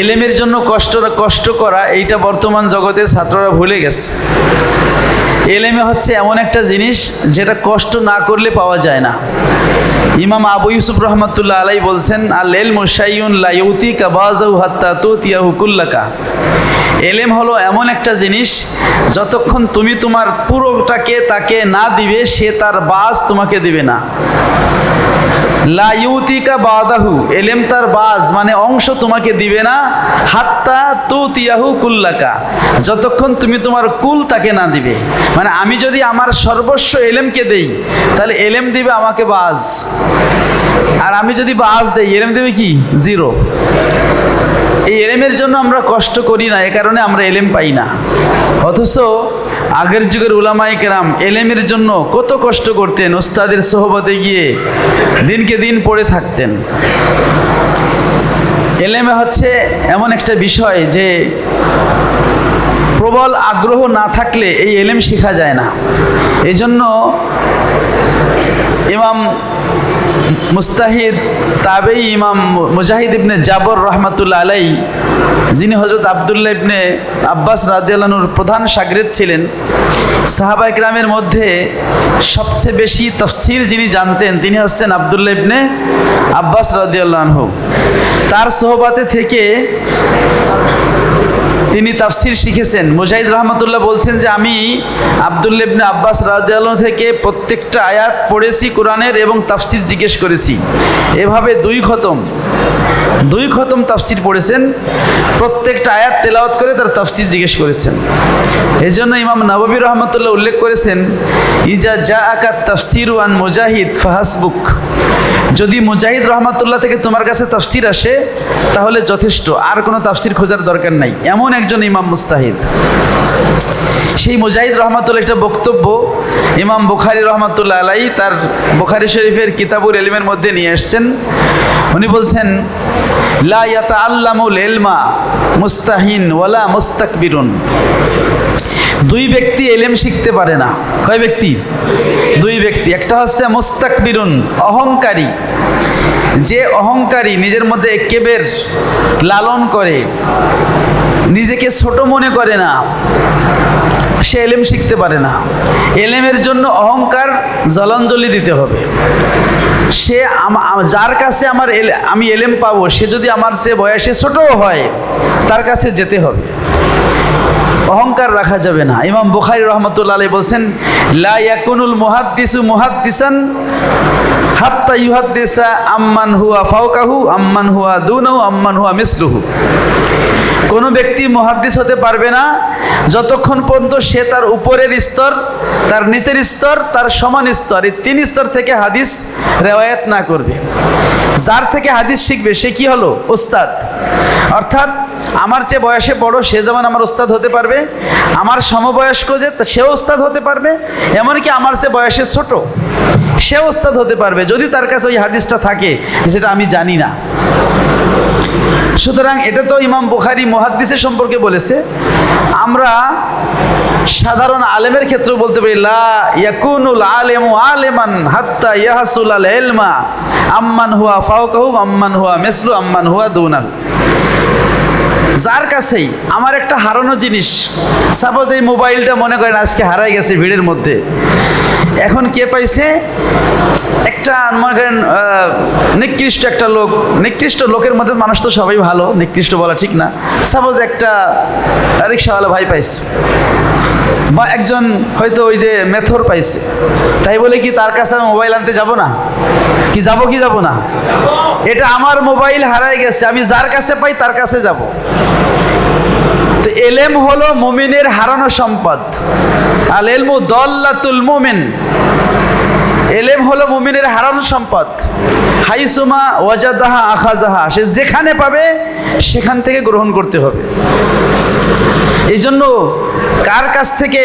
এলেমের জন্য কষ্ট কষ্ট করা, এইটা বর্তমান জগতের ছাত্ররা ভুলে গেছে। এলেমে হচ্ছে এমন একটা জিনিস যেটা কষ্ট না করলে পাওয়া যায় না। ইমাম আবু ইউসুফ রহমতুল্লাহ আলাই বলছেন আল এল মুসাইউন লাইউতি কাবাজাউ হাত্তা তো তিয়াহু কুল্লাকা। এলেম হলো এমন একটা জিনিস, যতক্ষণ তুমি তোমার পুরোটাকে তাকে না দিবে, সে তার বাস তোমাকে দিবে না। লাইউতিকা বাদাহু, এলেম তার বাজ মানে অংশ তোমাকে দিবে না, হাত্তা তু তিয়াহু কুল্লাকা, যতক্ষণ তুমি তোমার কুল তাকে না দিবে। মানে আমি যদি আমার সর্বস্ব এলেমকে দেই, তাহলে এলেম দিবে আমাকে বাজ। আর আমি যদি বাজ দেই, এলেম দেবে কি? জিরো। এই এলেমের জন্য আমরা কষ্ট করি না, এ কারণে আমরা এলেম পাই না। অথচ আগের যুগের উলামাই কেরাম এলেমের জন্য কত কষ্ট করতেন, ওস্তাদের সোহবতে গিয়ে দিনকে দিন পড়ে থাকতেন। এলেমে হচ্ছে এমন একটা বিষয় যে প্রবল আগ্রহ না থাকলে এই এলেম শেখা যায় না। এই জন্য ইমাম মুস্তাহিদ তাবেই ইমাম মুজাহিদ ইবনে জাবর রহমাতুল্লা আলাই যিনি হজরত আবদুল্লাহ ইবনে আব্বাস রাদিয়াল্লাহুর প্রধান সাগরেদ ছিলেন। সাহাবা ইকরামের মধ্যে সবচেয়ে বেশি তফসির যিনি জানতেন, তিনি হচ্ছেন আবদুল্লাহ ইবনে আব্বাস রাদিয়াল্লাহু তার সোহবাতে থেকে তিনি তাফসির শিখেছেন। মুজাহিদ রহমতুল্লাহ বলছেন যে, আমি আবদুল্লা ইবনে আব্বাস রাদিয়াল্লাহু থেকে প্রত্যেকটা আয়াত পড়েছি কোরআনের এবং তাফসির জিজ্ঞেস করেছি। এভাবে দুই খতম দুই খতম তাফসির পড়েছেন, প্রত্যেকটা আয়াত তেলাওয়াত করে তার তাফসির জিজ্ঞেস করেছেন। এই জন্য ইমাম নববী রহমতুল্লাহ উল্লেখ করেছেন, ইজা জা আকাত তাফসির ওয়ান মুজাহিদ ফাহাসবুক। যদি মুজাহিদ রহমাতুল্লাহ থেকে তোমার কাছে তাফসির আসে, তাহলে যথেষ্ট। আর কোনো তাফসির খোঁজার দরকার নাই। এমন একজন ইমাম মুস্তাহিদ। সেই মুজাহিদ রহমাতুল্লাহ একটা বক্তব্য ইমাম বুখারি রহমাতুল্লাহ আলাই তার বুখারি শরীফের কিতাবুল এলিমের মধ্যে নিয়ে এসছেন উনি বলছেন, লা ইয়াতা আল্লামুল এলমা মুস্তাহিন ওয়ালা মুস্তাকবিরুন। দুই ব্যক্তি এলেম শিখতে পারে না। কয় ব্যক্তি? দুই ব্যক্তি। একটা হচ্ছে মুস্তাকবিরুন, অহংকারী। যে অহংকারী নিজের মধ্যে কেবের লালন করে নিজেকে ছোট মনে করে না। সে এলেম শিখতে পারে না। এলেমের জন্য অহংকার জলাঞ্জলি দিতে হবে। সে যার কাছে আমার আমি এলেম পাবো, সে যদি আমার চেয়ে বয়সে ছোটও হয়, তার কাছে যেতে হবে। অহংকার রাখা যাবে না। ইমাম বুখারি রহমতুল্লাহ বলছেন, লা ইয়াকুনুল মুহাদ্দিসু মুহাদ্দিসান হাত্তা ইউহাদ্দিসা আম্মান হুয়া ফাওকাহু, আম্মান হুয়া দুনাহু, আম্মান হুয়া মিসলুহু। কোনো ব্যক্তি মহাদ্দিস হতে পারবে না, যতক্ষণ পর্যন্ত সে তার উপরের স্তর, তার নিচের স্তর, তার সমান স্তর, এই তিন স্তর থেকে হাদিস রেওয়ায়াত না করবে। যার থেকে হাদিস শিখবে, সে কি হলো? ওস্তাদ। অর্থাৎ, আমার চেয়ে বয়সে বড়, সে যেমন আমার ওস্তাদ হতে পারবে, আমার সমবয়স্ক যে সেও ওস্তাদ হতে পারবে, এমনকি আমার চেয়ে বয়সে ছোট। সে ওস্তাদ হতে পারবে যদি তার কাছে ওই হাদিসটা থাকে সেটা আমি জানি না। সুতরাং এটা তো ইমাম বুখারি মুহাদ্দিসের সম্পর্কে বলেছে। আমরা সাধারণ আলেমের ক্ষেত্রে বলতে পারি, লা ইয়াকুনুল আলেমু আলেমান হাত্তা ইয়াহাসুল আল এলমা আম্মান হুয়া ফাওকাহু, আম্মান হুয়া মেসলু, আম্মান হুয়া দুনাহু। যার কাছেই আমার একটা হারানো জিনিস সাপোজ এই মোবাইলটা মনে করেন আজকে হারাই গেছে ভিড়ের মধ্যে। এখন কে পাইছে? একটা মনে করেন নিকৃষ্ট একটা লোক। নিকৃষ্ট লোকের মধ্যে মানুষ তো সবাই ভালো, নিকৃষ্ট বলা ঠিক না। সাপোজ একটা রিক্সাওয়ালা ভাই পাইছে, বা একজন হয়তো ওই যে মেথর পাইছে, তাই বলে কি তার কাছে আমি মোবাইল আনতে যাব না? কি যাব কি যাব না? এটা আমার মোবাইল হারাই গেছে, আমি যার কাছে পাই তার কাছে যাব। তো এলেম হলো মুমিনের হারানো সম্পদ। আল এলমু দল্লাতুল মুমিন। এলেম হলো মুমিনের হারানো সম্পদ। হাইসুমা ওয়াজাদাহা আখাজাহা, সে যেখানে পাবে, সেখান থেকে গ্রহণ করতে হবে। এই জন্য কার কাছ থেকে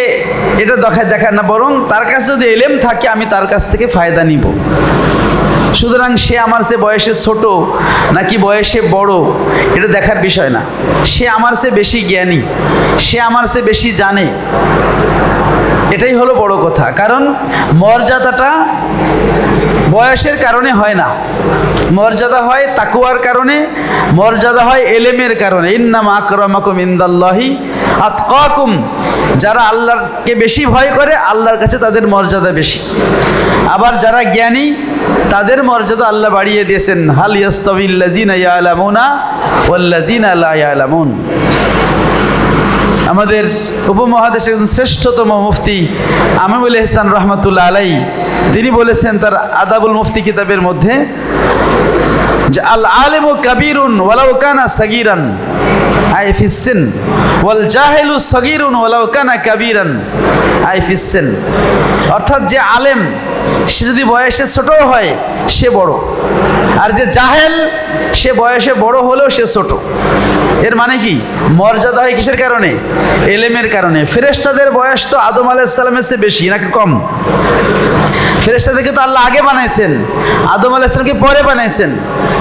এটা দেখায় দেখায় না, বরং তার কাছে যদি এলেম থাকে, আমি তার কাছ থেকে ফায়দা নিব। সুতরাং সে আমার সে বয়সে ছোট নাকি বয়সে বড়? এটা দেখার বিষয় না। সে আমার সে বেশি জ্ঞানী। সে আমার সে বেশি জানে। এটাই হলো বড় কথা। কারণ মর্যাদাটা বয়সের কারণে হয় না। মর্যাদা হয় তাকুয়ার কারণে, মর্যাদা হয় এলেমের কারণে। ইন্নাম আকরামাকুম ইন্দাল্লাহি আতকাকুম। যারা আল্লাহকে বেশি ভয় করে, আল্লাহর কাছে তাদের মর্যাদা বেশি। আবার যারা জ্ঞানী, তাদের মর্যাদা আল্লাহ বাড়িয়ে দিয়েছেন। হাল ইয়াস্তাবিল্লাজিনা ইয়ালামুনা ওয়াল্লাজিনা লা ইয়ালামুন। আমাদের উপমহাদেশের একজন শ্রেষ্ঠতম মুফতি আমিমুল ইহসান রহমতুল্লাহ আলাই তিনি বলেছেন তার আদাবুল মুফতি কিতাবের মধ্যে যে, আল আলেম ও কাবিরুন ওয়ালাউ কানা সাগিরান, আই ফিসিন ওয়াল জাহেলু সগিরুন ওয়ালাউ কানা কাবিরান, আই ফিসিন অর্থাৎ যে আলেম, সে যদি বয়সে ছোট হয়, সে বড়। আর যে জাহেল, সে বয়সে বড় হলেও সে ছোট। এর মানে কি? মর্যাদা হয় কিসের কারণে? এলেমের কারণে। ফেরেশতাদের বয়স তো আদম আলাইসাল্লামের চেয়ে বেশি, নাকি কম? ফেরেশতাদেরকে তো আল্লাহ আগে বানাইছেন, আদম আলাইসালামকে পরে বানাইছেন।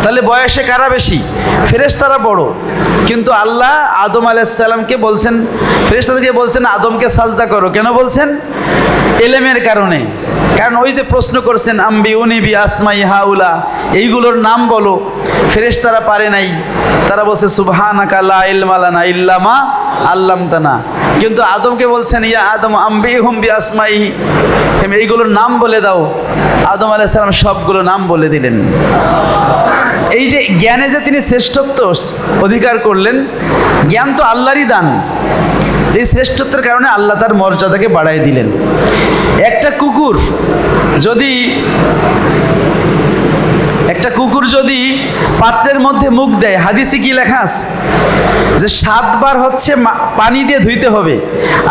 তাহলে বয়সে কারা বেশি? ফেরেশতারা বড়। কিন্তু আল্লাহ আদম আলাইসাল্লামকে বলছেন, ফেরেশতাদেরকে বলছেন, আদমকে সাজদা করো। কেন বলছেন? এলেমের কারণে। কারণ ওই যে প্রশ্ন করছেন, আম্বি উনিবি আসমাই, হাউলা এইগুলোর নাম বলো। ফেরেশতারা পারে নাই। তারা বলছে, সুবহানাকা লা ইলমা লানা ইল্লামা আল্লামতানা কিন্তু আদমকে বলছেন, ইয়া আদম, আম্বি হুম বি, আসমাই এইগুলোর নাম বলে দাও। আদম আলাইহিস সালাম সবগুলো নাম বলে দিলেন। এই যে জ্ঞানে যে তিনি শ্রেষ্ঠত্ব অধিকার করলেন, জ্ঞান তো আল্লাহরই দান। এই শ্রেষ্ঠত্বের কারণে আল্লাহ তার মর্যাদাকে বাড়াই দিলেন। একটা কুকুর যদি একটা কুকুর যদি পাত্রের মধ্যে মুখ দেয়, হাদিসে কি লেখা আছে? যে সাতবার হচ্ছে পানি দিয়ে ধুইতে হবে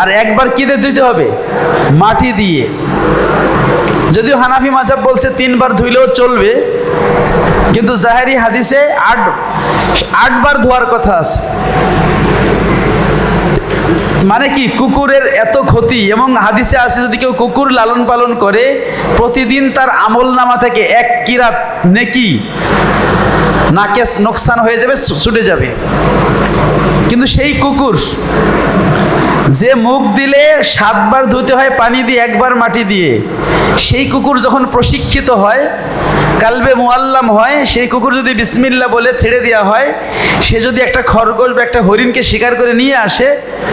আর একবার কি দিয়ে ধুইতে হবে? মাটি দিয়ে। যদিও হানাফি মাজাব বলছে তিনবার ধুইলেও চলবে, কিন্তু জাহেরি হাদিসে আট আটবার ধোয়ার কথা আছে। মানে কি, কুকুরের এত ক্ষতি? এবং হাদিসে আছে, যদি কেউ কুকুর লালন পালন করে, প্রতিদিন তার আমল নামা থেকে এক কিরাত নেকি নাকে নোকসান হয়ে যাবে ছুটে যাবে। কিন্তু সেই কুকুর, যে মুখ দিলে সাতবার ধুতে হয়, পানি দিয়ে একবার মাটি দিয়ে, সেই কুকুর যখন প্রশিক্ষিত হয় কালবে মোয়াল্লাম হয়, সেই কুকুর যদি বিসমিল্লা বলে ছেড়ে দেওয়া হয়, সে যদি একটা খরগোশ বা একটা হরিণকে শিকার করে নিয়ে আসে,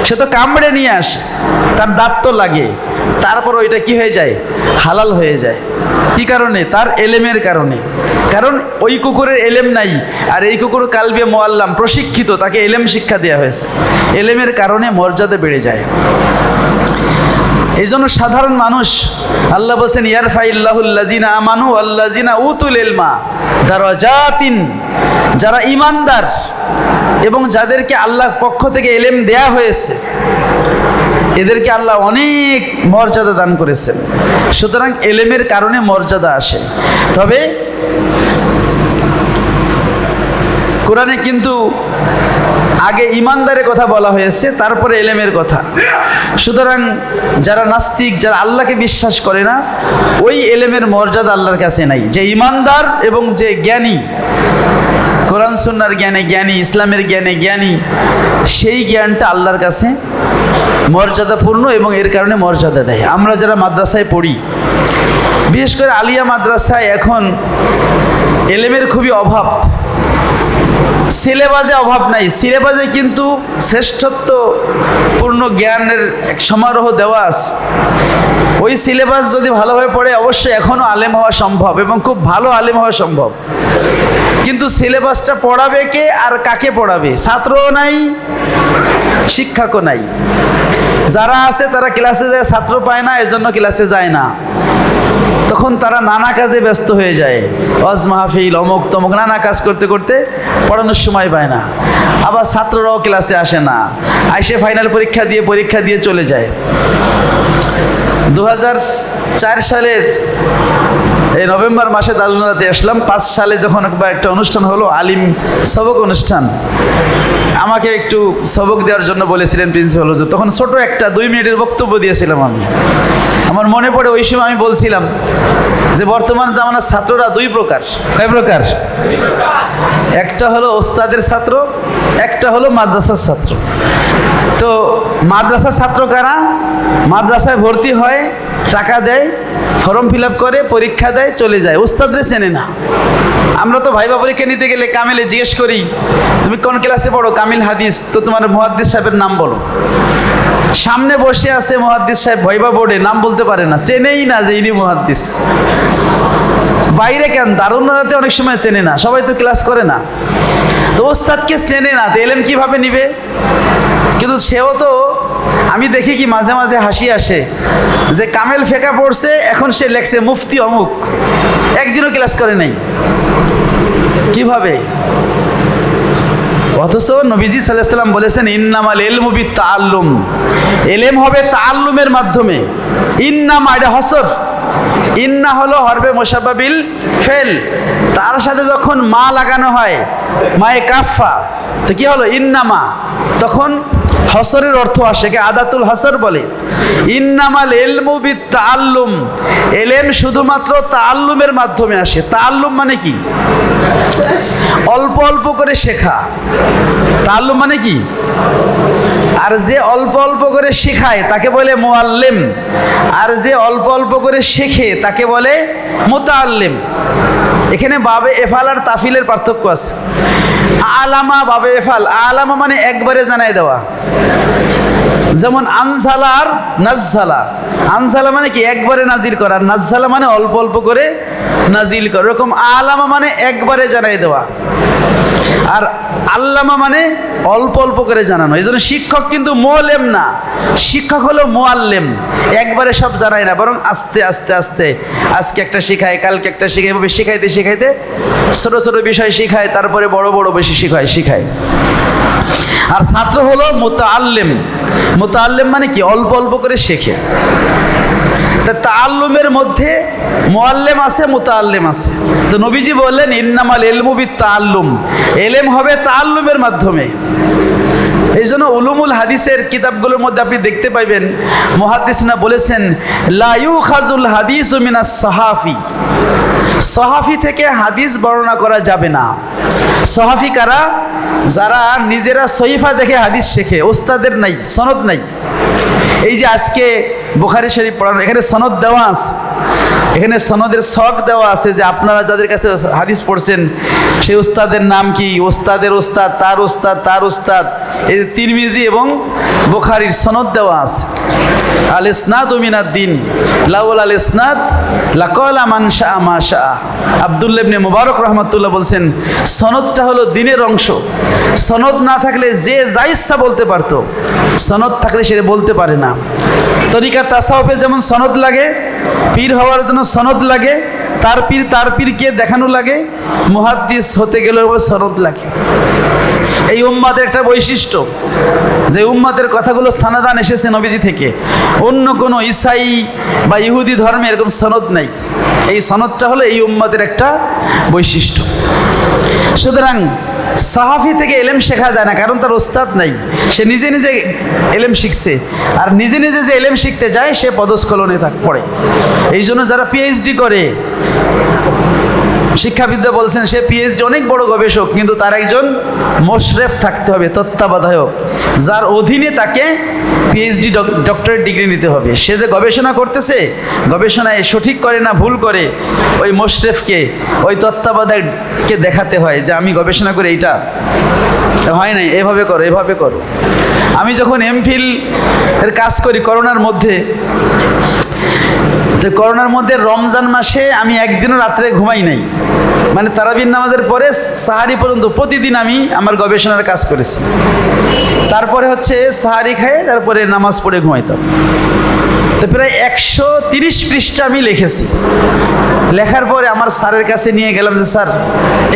সে তো কামড়ে নিয়ে আসে, তার দাঁত তো লাগে। তারপর ওইটা কি হয়ে যায়? হালাল হয়ে যায়। কি কারণে? তার এলেমের কারণে। কারণ ওই কুকুরের এলেম নাই, আর এই কুকুর কালবে মোয়াল্লাম প্রশিক্ষিত, তাকে এলেম শিক্ষা দেওয়া হয়েছে। এলেমের কারণে মর্যাদা বেড়ে যায়। এই জন্য সাধারণ মানুষ, আল্লাহ বলছেন ইয়ারফাইল্লাহুল্লাজিনা আমানু আল্লাজিনা উতুল এলমা দারাজাতিন, যারা ইমানদার এবং যাদেরকে আল্লাহ পক্ষ থেকে এলেম দেয়া হয়েছে, এদেরকে আল্লাহ অনেক মর্যাদা দান করেছেন। সুতরাং এলেমের কারণে মর্যাদা আসে। তবে কোরআনে কিন্তু আগে ইমানদারের কথা বলা হয়েছে, তারপরে এলেমের কথা। সুতরাং যারা নাস্তিক, যারা আল্লাহকে বিশ্বাস করে না, ওই এলেমের মর্যাদা আল্লাহর কাছে নাই। যে ইমানদার এবং যে জ্ঞানী, কোরআন সুন্নার জ্ঞানে, জ্ঞানী, ইসলামের জ্ঞানে, জ্ঞানী, সেই জ্ঞানটা আল্লাহর কাছে মর্যাদাপূর্ণ এবং এর কারণে মর্যাদা দেয়। আমরা যারা মাদ্রাসায় পড়ি, বিশেষ করে আলিয়া মাদ্রাসায় এখন এলেমের খুবই অভাব। সিলেবাসে অভাব নাই। সিলেবাসে কিন্তু শ্রেষ্ঠত্বপূর্ণ জ্ঞানের এক সমারোহ দেওয়া আছে। ওই সিলেবাস যদি ভালোভাবে পড়ে, অবশ্যই এখনও আলেম হওয়া সম্ভব এবং খুব ভালো আলেম হওয়া সম্ভব। কিন্তু সিলেবাসটা পড়াবে কে আর কাকে পড়াবে? ছাত্রও নাই, শিক্ষকও নাই। যারা আছে তারা ক্লাসে যায়, ছাত্র পায় না, এজন্য ক্লাসে যায় না। তখন তারা নানা কাজে ব্যস্ত হয়ে যায়। ওয়াজ মাহফিল, অমুক তমুক, নানা কাজ করতে করতে পড়ানোর সময় পায় না। আবার ছাত্ররাও ক্লাসে আসে না। আইসে ফাইনাল পরীক্ষা দিয়ে পরীক্ষা দিয়ে চলে যায়। দু সালের এই নভেম্বর মাসে দারুনাতে আসলাম। পাঁচ সালে যখন একবার একটা অনুষ্ঠান হলো আলিম সবক অনুষ্ঠান। আমাকে একটু সবক দেওয়ার জন্য বলেছিলেন প্রিন্সিপাল হুজুর। তখন ছোট একটা দুই মিনিটের বক্তব্য দিয়েছিলাম আমি। আমার মনে পড়ে ওই সময় আমি বলছিলাম যে বর্তমান জামানার ছাত্ররা দুই প্রকার। কয় প্রকার? একটা হলো ওস্তাদের ছাত্র একটা হলো মাদ্রাসার ছাত্র। তো মাদ্রাসার ছাত্র কারা? মাদ্রাসায় ভর্তি হয়, টাকা দেয়, ফর্ম ফিল করে, পরীক্ষা দেয়, চলে যায়। উস্তাদরে চেনে না। আমরা তো ভাইবা পরীক্ষা নিতে গেলে কামিলে জিজ্ঞেস করি, তুমি কোন ক্লাসে পড়ো? কামিল হাদিস, তো তোমার মহাদ্দিস সাহেবের নাম বলো। সামনে বসে আছে মহাদ্দিস সাহেব, ভাইবা বোর্ডে, নাম বলতে পারে না। চেনেই না যে ইনি মহাদ্দিস। বাইরে কেন? দারুণাতে অনেক সময় চেনে না। সবাই তো ক্লাস করে না। তো ওস্তাদকে চেনে না, তো এলেম কীভাবে নিবে? কিন্তু সেও তো, আমি দেখি কি মাঝে মাঝে হাসি আসে যে কামেল ফেকা পড়ছে, এখন সে লেখছে, মুফতি অমুক, একদিনও ক্লাস করে নাই। কীভাবে? অথচ নবীজি সাল্লাহ সাল্লাম বলেছেন, ইন্নামাল এলমুবি তাল্লুম এলেম হবে তাল্লুমের মাধ্যমে। ইন্নামা, এটা হসর। ইন্না হলো হরবে মোসাবাবিল ফেল। তার সাথে যখন মা লাগানো হয়, মায়ে কাফা তো কি হলো? ইন্নামা তখন হসরের অর্থ আসে কে আদাতুল হসর বলে। ইন্নামাল এলমু বি তাল্লুম এলেম শুধুমাত্র তাল্লুমের মাধ্যমে আসে। তাল্লুম মানে কি? অল্প অল্প করে শেখা। তাল্লুম মানে কি? আর যে অল্প অল্প করে শেখায়, তাকে বলে মোয়াল্লেম আর যে অল্প অল্প করে শেখে, তাকে বলে মোতাল্লেম এখানে বাবে এফাল আর তাফিলের পার্থক্য আছে। আলামা বাবে এফাল। আলামা মানে একবারে জানাই দেওয়া। যেমন আনসালা আর নাজসালা আনসালা মানে কি? একবারে নাজিল করা। আর নাজ্জালা মানে অল্প অল্প করে নাজিল করা। এরকম আলামা মানে একবারে জানাই দেওয়া। আর আল্লামা মানে অল্প অল্প করে জানানো। এই জন্য শিক্ষক কিন্তু মোয়াল্লেম না। শিক্ষক হলো মোয়াল্লেম। একবারে সব জানায় না। বরং আস্তে আস্তে আস্তে। আজকে একটা শেখায়, কালকে একটা শেখায়। এভাবে শেখাইতে শেখাইতে ছোটো ছোটো বিষয় শেখায়, তারপরে বড় বড় বেশি শেখায় শেখায়। আর ছাত্র হলো মোতা আল্লেম মানে কি? অল্প অল্প করে শেখে। তা তাল্লুমের মধ্যে মোয়াল্লেম আছে মোতাল্লেম আছে। তো নবীজি বললেন, ইন্নামাল এলমুবি তাল্লুম এলেম হবে তাল্লুমের মাধ্যমে। এই জন্য উলুমুল হাদিসের কিতাবগুলোর মধ্যে আপনি দেখতে পাইবেন মহাদিসনা বলেছেন লায়ু খাজুল হাদিস মিনা সাহাফি। সাহাফি থেকে হাদিস বর্ণনা করা যাবে না। সাহাফি কারা? যারা নিজেরা সহিফা দেখে হাদিস শেখে, ওস্তাদের নাই, সনদ নাই। এই যে আজকে বুখারি শরীফ পড়ানো, এখানে সনদ দেওয়া আছে। এখানে সনদের শখ দেওয়া আছে যে আপনারা যাদের কাছে হাদিস পড়ছেন, সেই উস্তাদের নাম কি? ওস্তাদের ওস্তাদ তার ওস্তাদ তার ওস্তাদ এই তিরমিজি এবং বুখারির সনদ দেওয়া আছে। আল ইসনাদ উমিনাদ দিন। লাউল আল ইসনাদ, লাকল আমান শাহ মা শাহ আবদুল্লাবনে মুবারক রহমতুল্লাহ বলছেন, সনদটা হলো দিনের অংশ। সনদ না থাকলে যে যা ইচ্ছা বলতে পারতো, সনদ থাকলে সেটা বলতে পারে না। তরিকা তাসাউফে যেমন সনদ লাগে পীর হওয়ার জন্য সনদ লাগে, তার পীর, তার পীরকে দেখানো লাগে, মুহাদ্দিস হতে গেলেও সনদ লাগে। এই উম্মাদের একটা বৈশিষ্ট্য, যে উম্মাদের কথাগুলো স্থানাদান এসেছে নবীজি থেকে। অন্য কোনো ইসাই বা ইহুদি ধর্মে এরকম সনদ নাই। এই সনদটা হলো এই উম্মাদের একটা বৈশিষ্ট্য। সুতরাং সাহাফি থেকে এলেম শেখা যায় না, কারণ তার ওস্তাদ নাই। সে নিজে নিজে এলেম শিখছে। আর নিজে নিজে যে এলেম শিখতে যায়, সে পদস্খলনে থাক পড়ে। এই জন্য যারা পিএইচডি করে শিক্ষাবিদ্যা বলছেন, সে পিএইচডি অনেক বড় গবেষক, কিন্তু তার একজন মোশরেফ থাকতে হবে, তত্ত্বাবধায়ক, যার অধীনে তাকে পিএইচডি ডক্টরেট ডিগ্রি নিতে হবে। সে যে গবেষণা করতেছে, গবেষণায় সঠিক করে না ভুল করে, ওই মোশরেফকে, ওই তত্ত্বাবধায়ককে দেখাতে হয় যে, আমি গবেষণা করে এইটা হয় নাই, এভাবে করো এভাবে করো। আমি যখন এমফিল এর কাজ করি, করোনার মধ্যে তো করোনার মধ্যে রমজান মাসে আমি একদিনও রাত্রে ঘুমাই নাই। মানে তারাবিন নামাজের পরে সাহারি পর্যন্ত প্রতিদিন আমি আমার গবেষণার কাজ করেছি। তারপরে হচ্ছে সাহারি খাই, তারপরে নামাজ পড়ে ঘুমাইতাম। তো প্রায় একশো তিরিশ পৃষ্ঠা আমি লিখেছি। লেখার পরে আমার স্যারের কাছে নিয়ে গেলাম যে, স্যার,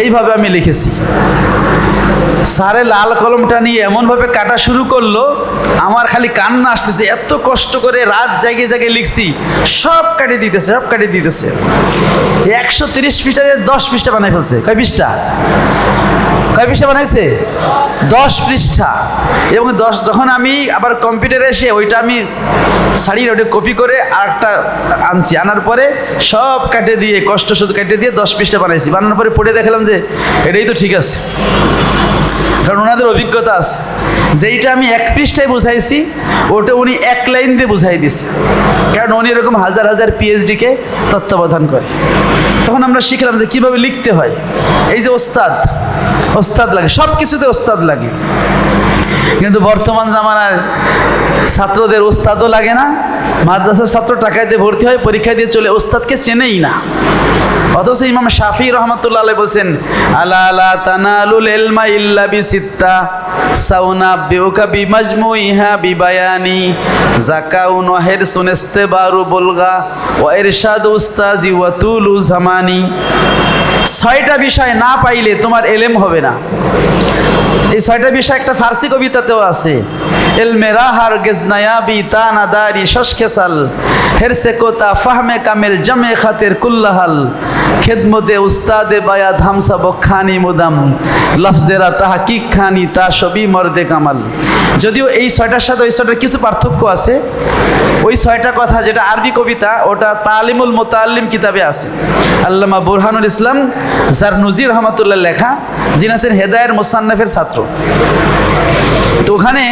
এইভাবে আমি লিখেছি। স্যারে লাল কলমটা নিয়ে এমনভাবে কাটা শুরু করল, আমার খালি কান্না আসতেছে, এত কষ্ট করে রাত জায়গায় জায়গায় লিখছি, সব কাটিয়ে দিতেছে, সব কাটিয়ে দিতেছে। একশো তিরিশ পৃষ্ঠা দশ পৃষ্ঠা বানাই ফেলছে। কয় পৃষ্ঠা? কয় পৃষ্ঠা বানাইছে? দশ পৃষ্ঠা। এবং দশ, যখন আমি আবার কম্পিউটারে এসে ওইটা আমি শাড়ির ওটা কপি করে আরেকটা আনছি, আনার পরে সব কাটে দিয়ে, কষ্ট শুধু কেটে দিয়ে দশ পৃষ্ঠা বানাইছি। বানানোর পরে পড়ে দেখলাম যে, এটাই তো ঠিক আছে। কারণ ওনাদের অভিজ্ঞতা আছে। যেইটা আমি এক পৃষ্ঠায় বুঝাইছি, ওটা উনি এক লাইন দিয়ে বুঝাই দিছে। কারণ উনি এরকম হাজার হাজার পিএইচডিকে তত্ত্বাবধান করে। তখন আমরা শিখলাম যে কীভাবে লিখতে হয়। এই যে ওস্তাদ ওস্তাদ লাগে সব কিছুতে ওস্তাদ লাগে। কিন্তু বর্তমান জামানার ছাত্রদের ওস্তাদও লাগে না, মাদ্রাসার ছাত্র টাকায় দিয়ে ভর্তি হয়, পরীক্ষা দিয়ে চলে, ওস্তাদকে চেনেই না। অথচ ইমাম শাফি রহমতুল্লাহ বলছেন, আলা আলা তানালুল এলমা ইল্লা বি সিত্তা সাউনা বিউকা বি মাজমুইহা বি বায়ানি জাকাউ নহের সুনেস্তে বারু বলগা ওয়া ইরশাদ উস্তাজি ওয়া তুলু জামানি। ছয়টা বিষয় না পাইলে তোমার এলেম হবে না। এই ছয়টা বিষয় একটা ফার্সি কবিতাতেও আছে। এল মেরা হার গেজনায়াবি তা নাদারি শশকেসাল হেরসে কোতা ফাহমে কামেল জমে খাতের কুল্লাহাল। খেদমতে উস্তাদে বায়া ধামসা বখানি মুদাম। লফজেরা তাহা কিক খানি তা সবই মর্দে কামাল। যদিও এই ছয়টার সাথে ওই ছয়টার কিছু পার্থক্য আছে। ওই ছয়টা কথা যেটা আরবি কবিতা, ওটা তালিমুল মোতাল্লিম কিতাবে আছে। আল্লামা বুরহানুল ইসলাম যার নজির রহমতুল্লাহ লেখা যিনি হেদায়ের মোসান্নাফের ছাত্র। তো ওখানে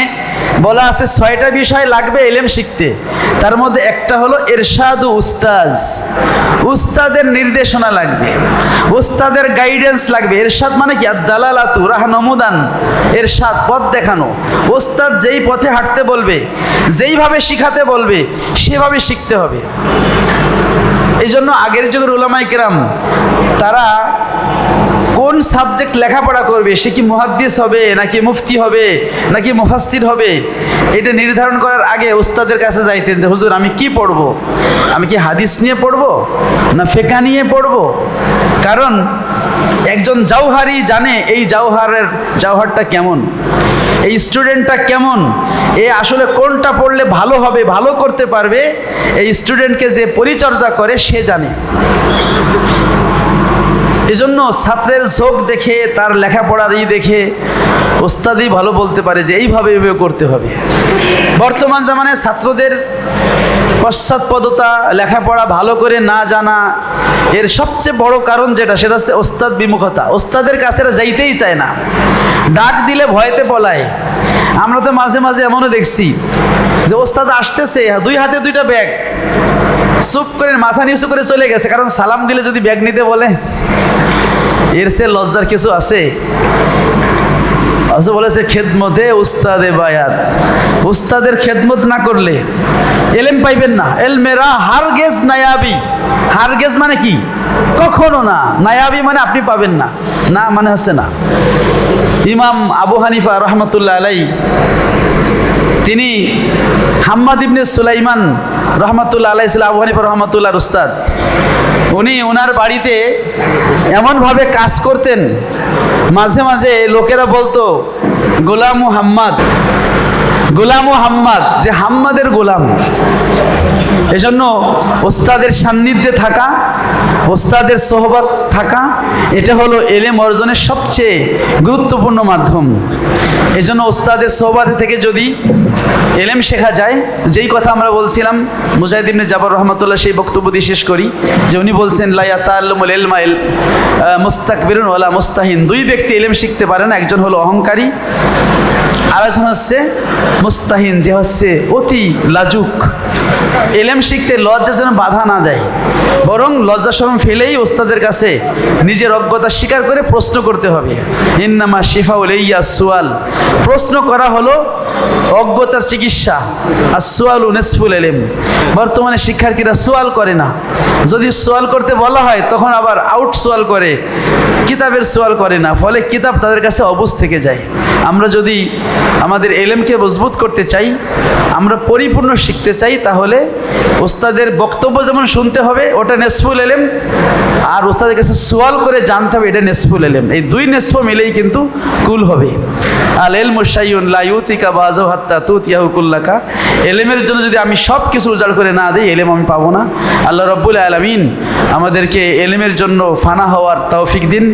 বলা আছে ছয়টা বিষয় লাগবে এলেম শিখতে। তার মধ্যে একটা হলো এরশাদ উস্তাজ। উস্তাদের নির্দেশনা লাগবে। উস্তাদের গাইডেন্স লাগবে। এরশাদ মানে কি? দালালাতু রাহনমুদান এরশাদ, পথ দেখানো। উস্তাদ যেই পথে হাঁটতে বলবে, যেইভাবে শিখাতে বলবে, সেভাবে শিখতে হবে। এই জন্য আগের যুগের ওলামাই কেরাম, তারা কোন সাবজেক্ট লেখাপড়া করবে? সে কি মুহাদ্দিস হবে, নাকি মুফতি হবে, নাকি মুফাসসির হবে? এটা নির্ধারণ করার আগে উস্তাদের কাছে যাইতেন যে, হুজুর, আমি কি পড়ব? আমি কি হাদিস নিয়ে পড়ব, না ফেকা নিয়ে পড়ব? কারণ একজন জাউহারি জানে এই জাউহারের জাউহারটা কেমন, এই স্টুডেন্টটা কেমন, এ আসলে কোনটা পড়লে ভালো হবে, ভালো করতে পারবে, এই স্টুডেন্টকে যে পরিচর্যা করে সে জানে। এজন্য ছাত্রের চোখ দেখে, তার লেখাপড়ার ই দেখে ওস্তাদই ভালো বলতে পারে যে এইভাবে এইভাবে করতে হবে। বর্তমান জামানায় ছাত্রদের পশ্চাৎপদতা, লেখাপড়া ভালো করে না জানা এর সবচেয়ে বড় কারণ যেটা, সেটা হচ্ছে ওস্তাদ বিমুখতা। ওস্তাদের কাছে যাইতেই চায় না। ডাক দিলে ভয়তে পলায়। আমরা তো মাঝে মাঝে এমনও দেখছি যে ওস্তাদ আসতেছে দুই হাতে দুইটা ব্যাগ। চুপ করে, মাথা নিচু করে চলে গেছে, কারণ সালাম দিলে যদি ব্যাগ নিতে বলে, এর সে লজ্জার কিছু আছে? অথচ বলেছে, খেদমতে উস্তাদে বায়াত। উস্তাদের খেদমত না করলে এলেম পাইবেন না। এল মেরা হারগেজ নায়াবি। হারগেজ মানে কি? কখনো না। নায়াবি মানে আপনি পাবেন না। না মানে হচ্ছে না। ইমাম আবু হানিফা রহমতুল্লাহ আলাই তিনি হাম্মাদ ইবনে সুলাইমান রহমতুল্লা আলাই ছিল আবু হানিফ রহমতুল্লাহ উস্তাদ। উনি ওনার বাড়িতে এমনভাবে কাজ করতেন, মাঝে মাঝে লোকেরা বলতো, গোলাম হাম্মাদ গোলাম হাম্মাদ, যে হাম্মাদের গোলাম। এজন্য ওস্তাদের সান্নিধ্যে থাকা, ওস্তাদের সোহবত থাকা, এটা হলো এলেম অর্জনের সবচেয়ে গুরুত্বপূর্ণ মাধ্যম। এজন্য ওস্তাদের সোহবাতে থেকে যদি এলেম শেখা যায়, যেই কথা আমরা বলছিলাম মুজাহিদিন জাবর রহমতুল্লাহ সেই বক্তব্য দিয়ে শেষ করি, যে উনি বলছেন লাইয়া তাল্লুমুল এলমাইল মুস্তাকবিরুন ওলা মুস্তাহিন। দুই ব্যক্তি এলেম শিখতে পারে না একজন হলো অহংকারী, আরেকজন হচ্ছে মুস্তাহিন, যে হচ্ছে অতি লাজুক। এলেম শিখতে লজ্জার জন্য বাধা না দেয়। বরং লজ্জা শরম ফেলেই ওস্তাদের কাছে নিজের অজ্ঞতা স্বীকার করে প্রশ্ন করতে হবে। ইন্নামা শিফাউল ইয়া সুয়াল। প্রশ্ন করা হলো, অজ্ঞতার চিকিৎসা আর সোয়াল উনেসফুল এলেম। বর্তমানে শিক্ষার্থীরা সোয়াল করে না। যদি সোয়াল করতে বলা হয়, তখন আবার আউট সোয়াল করে, কিতাবের সোয়াল করে না। ফলে কিতাব তাদের কাছে অবুজ থেকে যায়। আমরা যদি আমাদের এলেমকে মজবুত করতে চাই, আমরা পরিপূর্ণ শিখতে চাই, তাহলে ওস্তাদের বক্তব্য যেমন শুনতে হবে, ওটা নেসফুল এলেম। আর ওস্তাদের কাছে সোয়াল করে জানতে হবে, এটা নেসফুল এলেম। এই দুই নেসফ মিলেই কিন্তু কুল হবে। আল এল মুসাইউন লাইউতিকা বাজো হাত্তা তুত ইয়াহুকুল্লাকা এলেমের জন্য যদি আমি সব কিছু উজাড় করে না দিই, এলেম আমি পাবো না। আল্লাহ রব্বুল আলমিন আমাদেরকে এলেমের জন্য ফানা হওয়ার তৌফিক দিন।